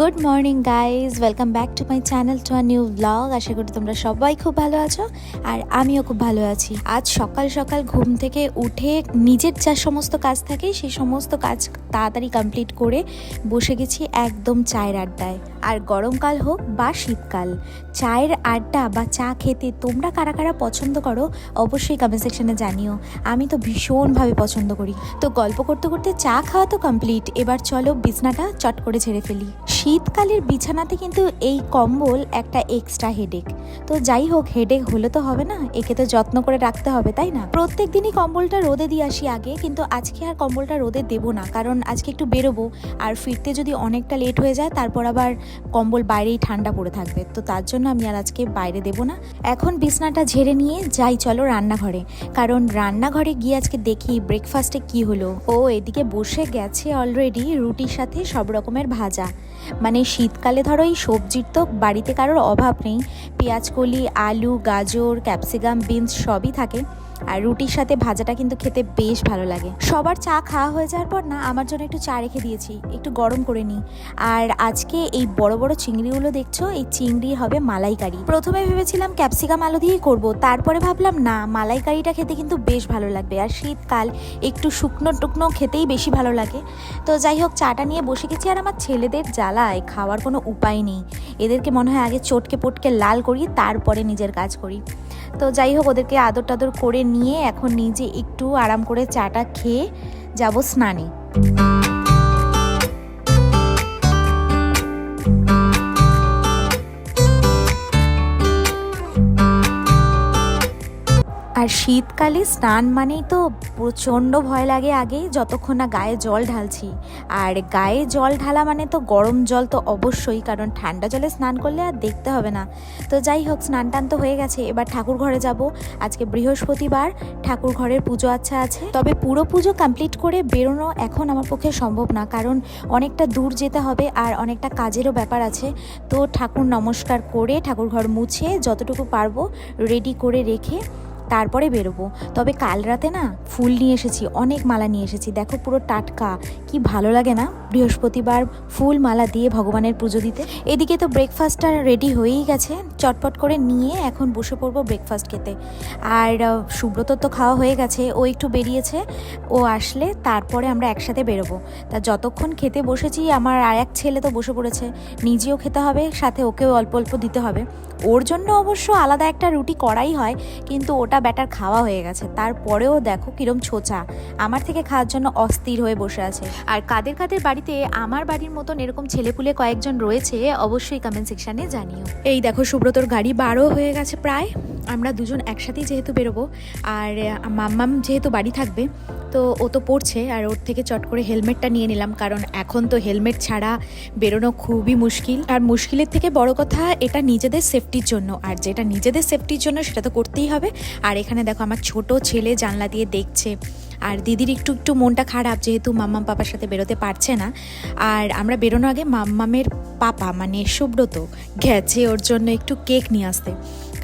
Good morning guys welcome back to my channel to a new vlog আশা করি তোমরা সবাই খুব ভালো আছো আর আমিও খুব ভালো আছি। আজ সকাল সকাল ঘুম থেকে উঠে নিজের যা সমস্ত কাজ থাকে, সেই সমস্ত কাজ তাড়াতাড়ি কমপ্লিট করে বসে গেছি একদম চায়ের আড্ডায়। আর গরমকাল হোক বা শীতকাল, চায়ের আড্ডা বা চা খেতে তোমরা কারা কারা পছন্দ করো, অবশ্যই কমেন্ট সেকশনে জানিও। আমি তো ভীষণভাবে পছন্দ করি। তো গল্প করতে করতে চা খাওয়া তো কমপ্লিট এবার চলো বিছনাটা চট করে ছেড়ে ফেলি। শীতকালের বিছানাতে কিন্তু এই কম্বল একটা এক্সট্রা হেডেক তো যাই হোক হেডেক হলে তো হবে না, একে তো যত্ন করে রাখতে হবে, তাই না? প্রত্যেক দিনই কম্বলটা রোদে দিয়ে আসি আগে, কিন্তু আজকে আর কম্বলটা রোদে দেবো না, কারণ আজকে একটু বেরোবো, আর ফিরতে যদি অনেকটা লেট হয়ে যায়, তারপর আবার কম্বল বাইরেই ঠান্ডা পড়ে থাকবে। তো তার জন্য আমি আর আজকে বাইরে দেবো না। এখন বিছনাটা ঝেড়ে নিয়ে যাই, চলো রান্নাঘরে। কারণ রান্নাঘরে গিয়ে আজকে দেখি ব্রেকফাস্টে কি হলো। ও, এদিকে বসে গেছে অলরেডি রুটির সাথে সব রকমের ভাজা। মানে শীতকালে ধরো এই সবজির তো বাড়িতে কারোর অভাব নেই। পেঁয়াজকলি আলু, গাজর, ক্যাপসিকাম, বিনস সবই থাকে। আর রুটির সাথে ভাজাটা কিন্তু খেতে বেশ ভালো লাগে। সবার চা খাওয়া হয়ে যাওয়ার পর না, আমার জন্য একটু চা রেখে দিয়েছি, একটু গরম করে নিই। আর আজকে এই বড় বড় চিংড়িগুলো দেখছ, এই চিংড়ি হবে মালাইকারি। প্রথমে ভেবেছিলাম ক্যাপসিকাম আলু দিয়েই করব, তারপরে ভাবলাম না, মালাইকারিটা খেতে কিন্তু বেশ ভালো লাগবে। আর শীতকাল একটু শুকনো টুকনো খেতেই বেশি ভালো লাগে। তো যাই হোক, চাটা নিয়ে বসে গেছি আর আমার ছেলেদের জ্বালায়, খাওয়ার কোনো উপায় নেই। এদেরকে মনে হয় আগে চটকে পটকে লাল করি, তারপরে নিজের কাজ করি। তো যাই হোক, ওদেরকে আদর টাদর করে নিয়ে এখন নিজে একটু আরাম করে চাটা খেয়ে যাব স্নানে। শীতকালে স্নান মানেই তো প্রচণ্ড ভয় লাগে আগে, যতক্ষণ না গায়ে জল ঢালছি। আর গায়ে জল ঢালা মানে তো গরম জল তো অবশ্যই, কারণ ঠান্ডা জলে স্নান করলে আর দেখতে হবে না। তো যাই হোক স্নান টান তো হয়ে গেছে, এবার ঠাকুর ঘরে যাব। আজকে বৃহস্পতিবার, ঠাকুর ঘরের পুজো আচ্ছা আছে। তবে পুরো পুজো কমপ্লিট করে বেরোনো এখন আমার পক্ষে সম্ভব না, কারণ অনেকটা দূর যেতে হবে আর অনেকটা কাজেরও ব্যাপার আছে। তো ঠাকুর নমস্কার করে ঠাকুর ঘর মুছে যতটুকু পারব রেডি করে রেখে তারপরে বেরোবো। তবে কাল রাতে না ফুল নিয়ে এসেছি অনেক মালা নিয়ে এসেছি। দেখো পুরো টাটকা কি ভালো লাগে না? বৃহস্পতিবার ফুল মালা দিয়ে ভগবানের পুজো দিতে। এদিকে তো ব্রেকফাস্টটা রেডি হয়েই গেছে। চটপট করে নিয়ে এখন বসে পড়ব ব্রেকফাস্ট খেতে। আর আহ, সুব্রতর তো খাওয়া হয়ে গেছে ও একটু বেরিয়েছে। ও আসলে তারপরে আমরা একসাথে বেরোবো। তা যতক্ষণ খেতে বসেছি আমার আর এক ছেলে তো বসে পড়েছে। নিজেও খেতে হবে সাথে ওকেও অল্প অল্প দিতে হবে। ওর জন্য অবশ্য আলাদা একটা রুটি করাই হয় কিন্তু ওটা ব্যাটার খাওয়া হয়ে গেছে। তারপরেও দেখো কিরম ছোচা। আমার থেকে খাওয়ার জন্য অস্থির হয়ে বসে আছে। আর কাদের কাদের বাড়িতে আমার বাড়ির মতন এরকম ছেলেপুলে কয়েকজন রয়েছে, অবশ্যই কমেন্ট সেকশানে জানিও। এই দেখো সুব্রতর গাড়ি বারো হয়ে গেছে প্রায়। আমরা দুজন একসাথেই যেহেতু বেরোবো। আর মাম্মাম যেহেতু বাড়ি থাকবে, তো ও তো পড়ছে। আর ওর থেকে চট করে হেলমেটটা নিয়ে নিলাম। কারণ এখন তো হেলমেট ছাড়া বেরোনো খুবই মুশকিল। আর মুশকিলের থেকে বড় কথা, এটা নিজেদের সেফটির জন্য। আর যেটা নিজেদের সেফটির জন্য, সেটা তো করতেই হবে। আর এখানে দেখো আমার ছোট ছেলে জানলা দিয়ে দেখছে। আর দিদির একটু একটু মনটা খারাপ যেহেতু মাম্মা পাপার সাথে বেরোতে পারছে না। আর আমরা বেরোনোর আগে মাম্মামের পাপা মানে সুব্রত, গেছে ওর জন্য একটু কেক নিয়ে আসতে।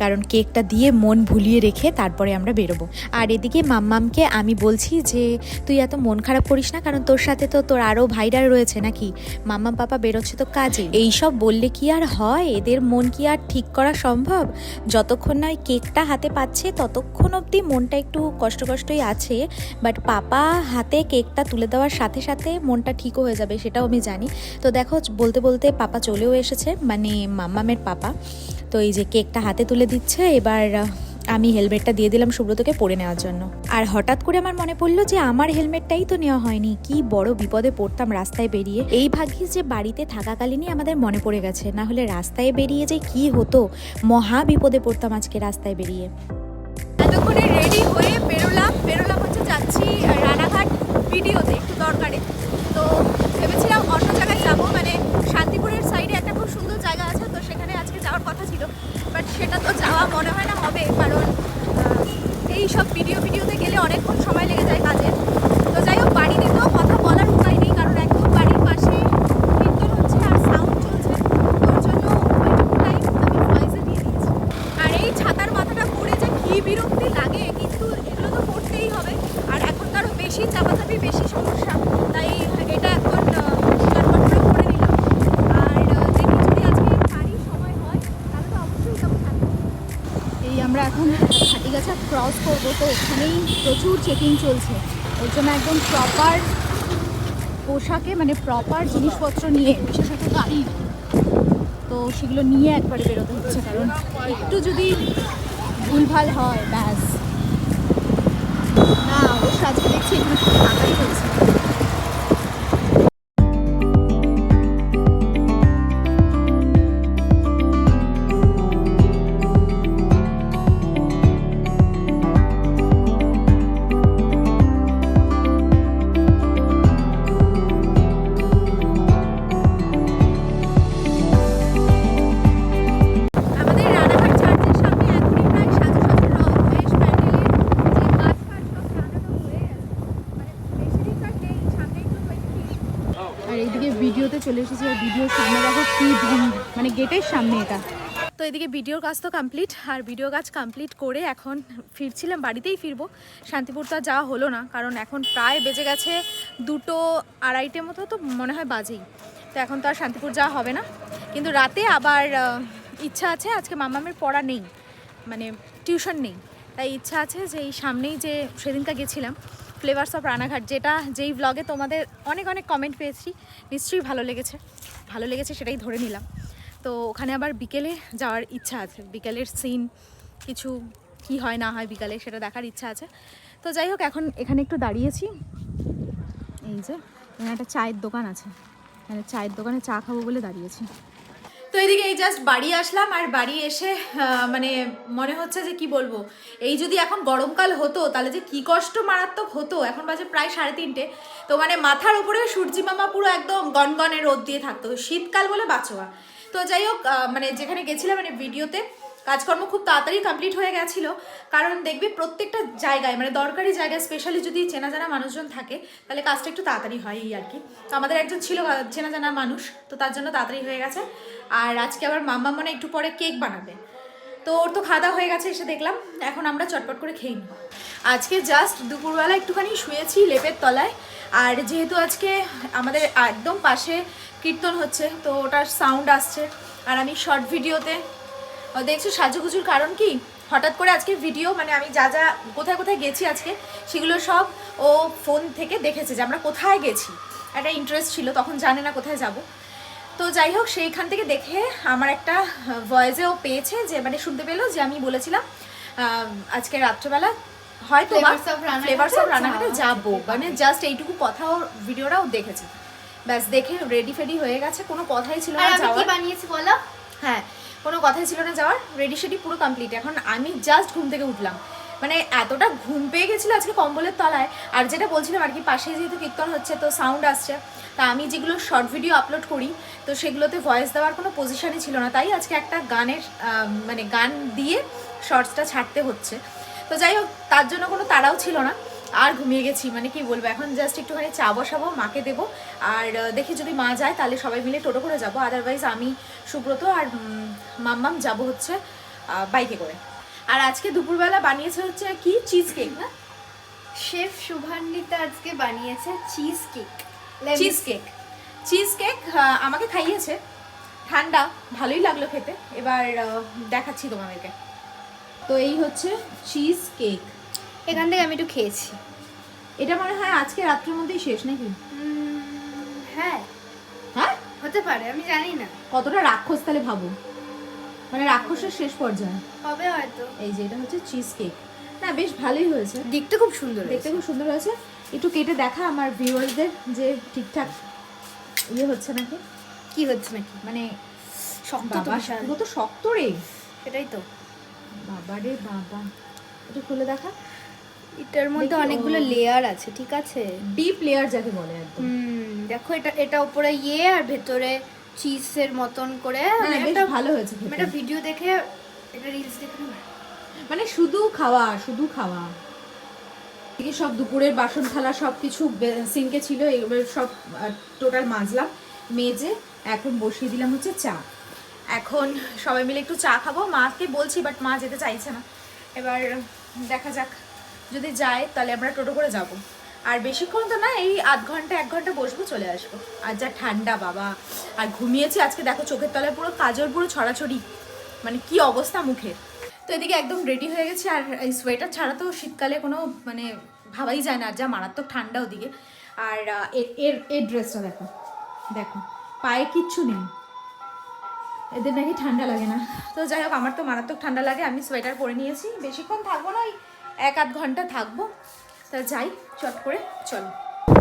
কারণ কেকটা দিয়ে মন ভুলিয়ে রেখে তারপরে আমরা বেরোবো। আর এদিকে মাম্মামকে আমি বলছি যে, তুই এত মন খারাপ করিস না, কারণ তোর সাথে তো তোর আরও ভাইরা রয়েছে নাকি? মাম্মাম, পাপা বেরোচ্ছে তো কাজে। এইসব বললে কি আর হয়? এদের মন কি আর ঠিক করা সম্ভব? যতক্ষণ না ওই কেকটা হাতে পাচ্ছে, ততক্ষণ অবধি মনটা একটু কষ্ট কষ্টই আছে। বাট পাপা হাতে কেকটা তুলে দেওয়ার সাথে সাথে মনটা ঠিকও হয়ে যাবে, সেটাও আমি জানি। তো দেখো, বলতে বলতে পাপা চলেও এসেছে মানে মাম্মামের পাপা। তো এই যে কেকটা হাতে তুলে দিচ্ছে, এবার আমি হেলমেটটা দিয়ে দিলাম সুব্রতকে পরে নেওয়ার জন্য। আর হঠাৎ করে আমার মনে পড়ল যে আমার হেলমেটটাই তো নেওয়া হয়নি। কি বড় বিপদে পড়তাম রাস্তায় বেরিয়ে। এই ভাগ্যিস যে বাড়িতে থাকাকালীনই আমাদের মনে পড়ে গেছে, না হলে রাস্তায় বেরিয়ে যে কি হতো, মহা বিপদে পড়তাম আজকে রাস্তায় বেরিয়ে। এতক্ষণে রেডি হয়ে বেরোলাম। বেরোলাম হচ্ছে যাচ্ছি রানাঘাট ভিডিওতে একটু দরকারে তো ভেবেছিলাম অন্য জায়গায় যাব মানে শান্তিপুরের সাইডে একটা খুব সুন্দর জায়গা আছে তো সেখানে আজকে যাওয়ার কথা ছিল বাট সেটা তো যাওয়া মনে হয় না হবে কারণ আহ, এই সব ভিডিও ভিডিওতে গেলে অনেকক্ষণ সময় লেগে যায় কাজে তো যাই হোক বাড়িতে তো কথা বলার উপায় নেই কারণ একদম বাড়ির পাশে কীর্তন হচ্ছে আর সাউন্ড চলছে ওর জন্য ওইটুকু টাইম আমি ভয়েসে দিয়ে দিয়েছি আর এই ছাতার মাথাটা পড়ে যে কি বিরক্তি লাগে কিন্তু এগুলো তো করতেই হবে আর এখন তো আরও বেশি চাপাচাপি বেশি সমস্যা তাই এটা এখন আহ, চটপট করে তো ওখানেই প্রচুর চেকিং চলছে। ওর জন্য একদম প্রপার পোশাকে মানে প্রপার জিনিসপত্র নিয়ে বিশেষত গাড়ি। তো সেগুলো নিয়ে একবারে বেরোতে হচ্ছে, কারণ একটু যদি ভুলভাল হয়, ব্যাস। না, অবশ্য আজকে দেখছি একটু ঢাকাই চলে এসেছি আর ভিডিওর সামনে, দেখো কি মানে গেটের সামনে এটা। তো এদিকে ভিডিওর কাজ তো কমপ্লিট আর ভিডিও কাজ কমপ্লিট করে এখন ফিরছিলাম, বাড়িতেই ফিরবো। শান্তিপুর তো যাওয়া হলো না, কারণ এখন প্রায় বেজে গেছে দুটো আড়াইটে মতো, তো মনে হয় বাজেই। তো এখন তো আর শান্তিপুর যাওয়া হবে না। কিন্তু রাতে আবার ইচ্ছা আছে, আজকে মামামের পড়া নেই মানে টিউশন নেই। তাই ইচ্ছা আছে যে এই সামনেই যে সেদিনটা গেছিলাম ফ্লেভার্স অফ রানাঘাট যেটা যেই ব্লগে তোমাদের অনেক অনেক কমেন্ট পেয়েছি, নিশ্চয়ই ভালো লেগেছে। ভালো লেগেছে সেটাই ধরে নিলাম। তো ওখানে আবার বিকেলে যাওয়ার ইচ্ছা আছে। বিকেলের সিন কিছু কি হয় না হয় বিকালে সেটা দেখার ইচ্ছা আছে। তো যাই হোক, এখন এখানে একটু দাঁড়িয়েছি। এই যে, এখানে একটা চায়ের দোকান আছে। এখানে চায়ের দোকানে চা খাব বলে দাঁড়িয়েছি। তো এদিকে এই জাস্ট বাড়ি আসলাম আর বাড়ি এসে মানে মনে হচ্ছে যে কি বলব, এই যদি এখন গরমকাল হতো তাহলে যে কি কষ্ট মারাত্মক হতো, এখন বাজে প্রায় সাড়ে তিনটে, তো মানে মাথার উপরে সূর্যি মামা পুরো একদম গনগনে রোদ দিয়ে থাকতো শীতকাল বলে বাঁচোয়া তো যাই হোক মানে যেখানে গেছিলাম মানে ভিডিওতে কাজকর্ম খুব তাড়াতাড়ি কমপ্লিট হয়ে গেছিল। কারণ দেখবি প্রত্যেকটা জায়গায় মানে দরকারি জায়গায় স্পেশালি যদি চেনা জানা মানুষজন থাকে, তাহলে কাজটা একটু তাড়াতাড়ি হয় এই আর কি। তো আমাদের একজন ছিল চেনা জানা মানুষ, তো তার জন্য তাড়াতাড়ি হয়ে গেছে। আর আজকে আবার মাম্মা মনে একটু পরে কেক বানাবে। তো ওর তো খাওয়া হয়ে গেছে, এসে দেখলাম। এখন আমরা চটপট করে খেয়ে নিই আজকে জাস্ট দুপুরবেলা একটুখানি শুয়েছি লেপের তলায়। আর যেহেতু আজকে আমাদের একদম পাশে কীর্তন হচ্ছে, তো ওটার সাউন্ড আসছে। আর আমি শর্ট ভিডিওতে দেখছ সাজুগুজুর কারণ কি? হঠাৎ করে আজকে ভিডিও মানে আমি যা যা কোথায় কোথায় গেছি আজকে সেগুলো সব ও ফোন থেকে দেখেছে যে আমরা কোথায় গেছি। একটা ইন্টারেস্ট ছিল তখন জানে না কোথায় যাব। তো যাই হোক সেইখান থেকে দেখে আমার একটা ভয়েসেও পেয়েছে যে মানে শুনতে পেল যে আমি বলেছিলাম আজকে রাত্রেবেলা হয়তো ফ্লেভার্স অফ রানাঘাটে যাব। মানে জাস্ট এইটুকু কথাও ভিডিওটাও দেখেছে। ব্যাস দেখে রেডি ফেডি হয়ে গেছে কোনো কথাই ছিল না যাওয়ার। বানিয়েছি বলো? হ্যাঁ কোনো কথাই ছিল না, যাওয়ার রেডি সেডি পুরো কমপ্লিট এখন আমি জাস্ট ঘুম থেকে উঠলাম। মানে এতটা ঘুম পেয়ে গেছিল আজকে কম্বলের তলায়, আর যেটা বলছিলাম আর কি, পাশে যেহেতু কীর্তন হচ্ছে, তো সাউন্ড আসছে, তা আমি যেগুলো শর্ট ভিডিও আপলোড করি, তো সেগুলোতে ভয়েস দেওয়ার কোনো পজিশনই ছিল না। তাই আজকে একটা গানের মানে গান দিয়ে শর্টসটা ছাড়তে হচ্ছে। তো যাই হোক, তার জন্য কোনো তাড়াও ছিল না। আর ঘুমিয়ে গেছি মানে কি বলব এখন জাস্ট একটুখানি চা বসাবো মাকে দেবো আর দেখি যদি মা যায় তাহলে সবাই মিলে টোটো করে যাব আদারওয়াইজ আমি সুব্রত আর মাম্মাম যাব হচ্ছে বাইকে করে। আর আজকে দুপুরবেলা বানিয়েছে হচ্ছে কি? চিজ কেক না? শেফ শুভান্বিতা আজকে বানিয়েছে cheesecake cheesecake cheesecake আমাকে খাইয়েছে। ঠান্ডা ভালোই লাগল খেতে। এবার দেখাচ্ছি তোমাদেরকে। তো এই হচ্ছে চিজ কেক এখান থেকে আমি একটু খেয়েছি। এটা মনে হয় আজকে রাত্রের মধ্যেই শেষ নাকি? হ্যাঁ। হ্যাঁ? হতে পারে আমি জানি না। কতটা রাক্ষস তাহলে ভাবো। মানে রাক্ষসের শেষ পর্যায়ে। হবে হয়তো। এই যে এটা হচ্ছে চিজ কেক না বেশ ভালোই হয়েছে। দেখতে খুব সুন্দর দেখতে খুব সুন্দর হয়েছে। একটু কেটে দেখা আমার ভিউয়ার্সদের যে ঠিকঠাক ইয়ে হচ্ছে নাকি? কি হচ্ছে নাকি? মানে শক্ত তো বাবা। পুরো তো শক্ত রে। সেটাই তো। বাবা রে বাবা। একটু খুলে দেখা। এটার মধ্যে অনেকগুলো লেয়ার আছে ঠিক আছে? ডিপ লেয়ার যাকে বলে একদম। দেখো এটা এটা উপরে ইয়ে আর ভেতরে চিজের মতন করে। হ্যাঁ, একটা ভালো হয়েছে। একটা ভিডিও দেখে এটা রিলস দেখে মানে শুধু খাওয়া শুধু খাওয়া। এদিকে সব দুপুরের বাসন থালা সব কিছু সিঙ্কে ছিল এবার সব টোটাল মাজলাম মেজে এখন বসিয়ে দিলাম হচ্ছে চা। এখন সবাই মিলে একটু চা খাব। মাকে বলছি বাট মা যেতে চাইছে না। এবার দেখা যাক যদি যায়, তাহলে আমরা টোটো করে যাব। আর বেশিক্ষণ তো না, এই আধ ঘণ্টা, এক ঘণ্টা বসবো, চলে আসব। আর যা ঠান্ডা, বাবা। আর ঘুমিয়েছি, আজকে দেখো চোখের তলায় পুরো কাজল, পুরো ছড়াছড়ি। মানে কি অবস্থা মুখের। তো এদিকে একদম রেডি হয়ে গেছি, আর এই সোয়েটার ছাড়া তো শীতকালে কোনো মানে ভাবাই যায় না, আর যা মারাত্মক ঠান্ডা ওদিকে। আর এর এর ড্রেসটা দেখো দেখো, পায়ে কিচ্ছু নেই। এদের নাকি ঠান্ডা লাগে না। তো যাই হোক, আমার তো মারাত্মক ঠান্ডা লাগে, আমি সোয়েটার পরে নিয়েছি। বেশিক্ষণ থাকব না, ওই এক আধ ঘণ্টা থাকব। তা যাই, চট করে চলো।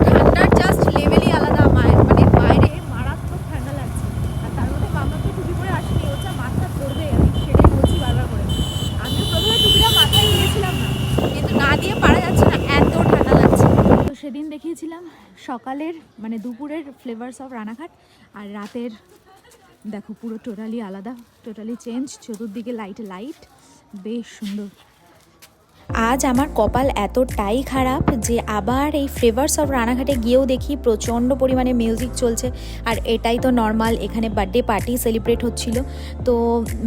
ঠান্ডার জাস্ট লেভেলই আলাদা, মায়ের মানে বাইরে মারাত্মক ঠান্ডা লাগছে। আর তার মধ্যে মামা তো টুপি পরে আসেনি ও যা মাথা ধরবে আমি সেটাই বলছি বারবার করে। আমিও প্রথমে টুপিটা মাথায় নিয়েছিলাম না। কিন্তু না দিয়ে পারা যাচ্ছে না, এত ঠান্ডা লাগছে। তো সেদিন দেখিয়েছিলাম সকালের মানে দুপুরের ফ্লেভার্স অফ রানাঘাট, আর রাতের, দেখো পুরো টোটালি আলাদা টোটালি চেঞ্জ চতুর্দিকে লাইট লাইট বেশ সুন্দর। আজ আমার কপাল এতটাই খারাপ যে আবার এই ফ্লেভার্স অফ রানাঘাটে গিয়েও দেখি প্রচণ্ড পরিমাণে মিউজিক চলছে। আর এটাই তো নর্মাল এখানে বার্থডে পার্টি সেলিব্রেট হচ্ছিল। তো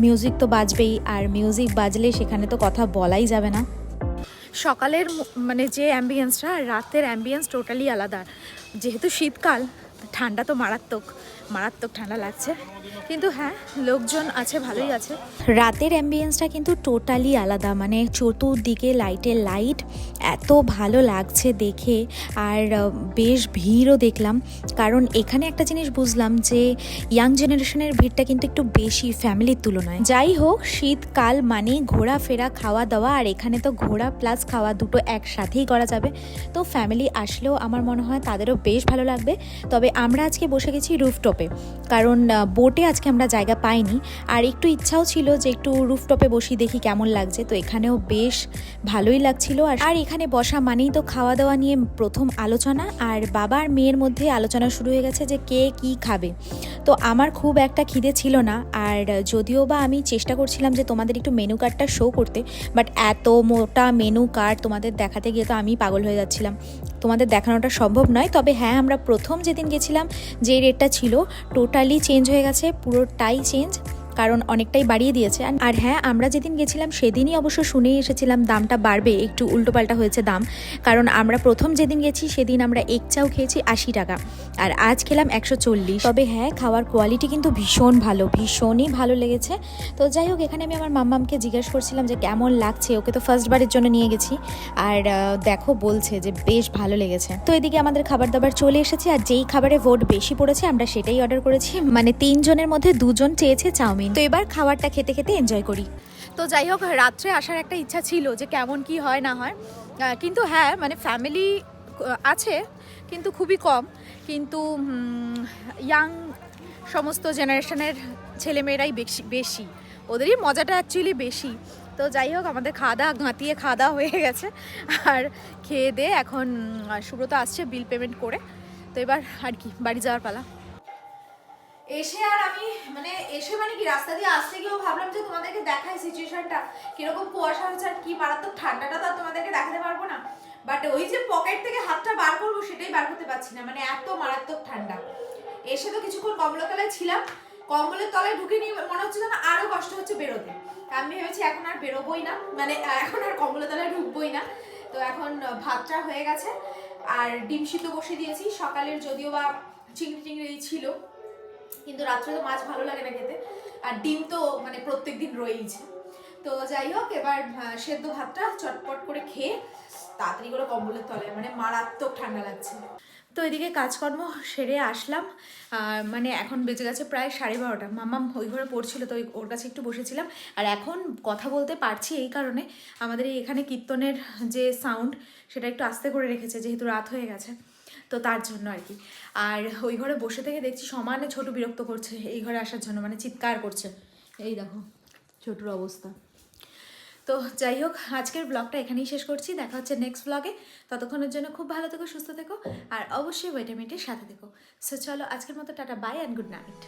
মিউজিক তো বাজবেই, আর মিউজিক বাজলে সেখানে তো কথা বলাই যাবে না। সকালের মানে যে অ্যাম্বিয়েন্সটা রাতের অ্যাম্বিয়েন্স টোটালি আলাদা। যেহেতু শীতকাল, ঠান্ডা তো মারাত্মক। মারাত্মক ঠান্ডা লাগছে। কিন্তু হ্যাঁ লোকজন আছে, ভালোই আছে। রাতের অ্যাম্বিয়েন্সটা কিন্তু টোটালি আলাদা। মানে চতুর্দিকে লাইটের লাইট এত ভালো লাগছে দেখে। আর বেশ ভিড়ও দেখলাম। কারণ এখানে একটা জিনিস বুঝলাম যে ইয়াং জেনারেশনের ভিড়টা কিন্তু একটু বেশি ফ্যামিলির তুলনায়। যাই হোক, শীতকাল মানে ঘোরাফেরা খাওয়া দাওয়া আর এখানে তো ঘোরা প্লাস খাওয়া দুটো একসাথেই করা যাবে। তো ফ্যামিলি আসলেও আমার মনে হয় তাদেরও বেশ ভালো লাগবে। তবে আমরা আজকে বসে গেছি রুফটপে কারণ বোটে আজকে আমরা জায়গা পাইনি। আর একটু ইচ্ছাও ছিল যে একটু রুফটপে বসি দেখি কেমন লাগছে। তো এখানেও বেশ ভালোই লাগছিল। আর এখানে বসা মানেই তো খাওয়া দাওয়া নিয়ে প্রথম আলোচনা। আর বাবা আর মেয়ের মধ্যে আলোচনা শুরু হয়ে গেছে যে কে কি খাবে। তো আমার খুব একটা খিদে ছিল না। আর যদিও বা আমি চেষ্টা করছিলাম যে তোমাদের একটু মেনু কার্ডটা শো করতে বাট এত মোটা মেনু কার্ড তোমাদের দেখাতে গিয়ে তো আমি পাগল হয়ে যাচ্ছিলাম। তোমাদের দেখানোটা সম্ভব নয়। তবে হ্যাঁ আমরা প্রথম যেদিন গেছিলাম, যে রেটটা ছিল টোটালি চেঞ্জ হয়ে গেছে, পুরোটাই চেঞ্জ কারণ অনেকটাই বাড়িয়ে দিয়েছে। আর- হ্যাঁ আমরা যেদিন গেছিলাম সেদিনই অবশ্য শুনেই এসেছিলাম দামটা বাড়বে। একটু উল্টোপাল্টা হয়েছে দাম। কারণ আমরা প্রথম যেদিন গেছি সেদিন আমরা এক চাও খেয়েছি আশি টাকা। আর আজ খেলাম একশো চল্লিশ। তবে হ্যাঁ খাওয়ার কোয়ালিটি কিন্তু ভীষণ ভালো, ভীষণই ভালো লেগেছে। তো যাই হোক, এখানে আমি আমার মাম্মামকে জিজ্ঞেস করছিলাম যে কেমন লাগছে? ওকে তো ফার্স্ট বারের জন্য নিয়ে গেছি। আর দেখো বলছে যে বেশ ভালো লেগেছে। তো এদিকে আমাদের খাবার দাবার চলে এসেছে। আর যেই খাবারে ভোট বেশি পড়েছে, আমরা সেটাই অর্ডার করেছি। মানে তিনজনের মধ্যে দুজন চেয়েছে চাউমিন। তো এবার খাবারটা খেতে খেতে এনজয় করি। তো যাই হোক, রাত্রে আসার একটা ইচ্ছা ছিল যে কেমন কি হয় না হয়। কিন্তু হ্যাঁ মানে ফ্যামিলি আছে, কিন্তু খুবই কম। কিন্তু ইয়াং সমস্ত জেনারেশনের ছেলেমেয়েরাই বেশি বেশি। ওদেরই মজাটা অ্যাকচুয়ালি বেশি। তো যাই হোক, আমাদের খাওয়া দাওয়া গাঁতিয়ে খাওয়া দাওয়া হয়ে গেছে। আর খেয়ে দিয়ে এখন সুব্রত আসছে বিল পেমেন্ট করে। তো এবার আর কি, বাড়ি যাওয়ার পালা। এসে আর আমি মানে এসে মানে কি, রাস্তা দিয়ে আসতে গিয়েও ভাবলাম যে তোমাদেরকে দেখাই সিচুয়েশনটা কীরকম কুয়াশা হচ্ছে আর কি, মারাত্মক ঠান্ডাটা তো আর তোমাদেরকে দেখাতে পারব না। বাট ওই যে পকেট থেকে হাতটা বার করব সেটাই বার করতে পারছি না মানে এত মারাত্মক ঠান্ডা। এসে তো কিছুক্ষণ কম্বলের তলায় ছিলাম কম্বলের তলায় ঢুকে নিয়ে মনে হচ্ছে যেন আরও কষ্ট হচ্ছে বেরোতে। আমি ভেবেছি এখন আর বেরোবোই না মানে এখন আর কম্বলের তলায় ঢুকবোই না। তো এখন ভাতটা হয়ে গেছে, আর ডিম সিদ্ধ বসে দিয়েছি। সকালের যদিও বা চিংড়ি টিংড়ি ছিল কিন্তু রাত্রে তো মাছ ভালো লাগে না খেতে। আর ডিম তো মানে প্রত্যেক দিন রয়েইছে। তো যাই হোক, এবার সেদ্ধ ভাতটা চটপট করে খেয়ে তাড়াতাড়ি করে কম্বলের তলায় মানে মারাত্মক ঠান্ডা লাগছে। তো এদিকে কাজকর্ম সেরে আসলাম। মানে এখন বেজে গেছে প্রায় সাড়ে বারোটা। মাম্মাম ওই ঘরে পড়ছিল, তো ওর কাছে একটু বসেছিলাম। আর এখন কথা বলতে পারছি এই কারণে। আমাদের এখানে কীর্তনের যে সাউন্ড সেটা একটু আস্তে করে রেখেছে, যেহেতু রাত হয়ে গেছে। তো তার জন্য আর কি। আর ওই ঘরে বসে থেকে দেখছি সমানে ছোট বিরক্ত করছে, এই ঘরে আসার জন্য মানে চিৎকার করছে। এই দেখো, ছোটুর অবস্থা। তো যাই হোক, আজকের ব্লগটা এখানেই শেষ করছি। দেখা হচ্ছে নেক্সট ব্লগে ততক্ষণের জন্য খুব ভালো থেকো, সুস্থ থেকো, আর অবশ্যই ওয়েটামিটের সাথে থেকো। সো চলো, আজকের মতো tata bye and good night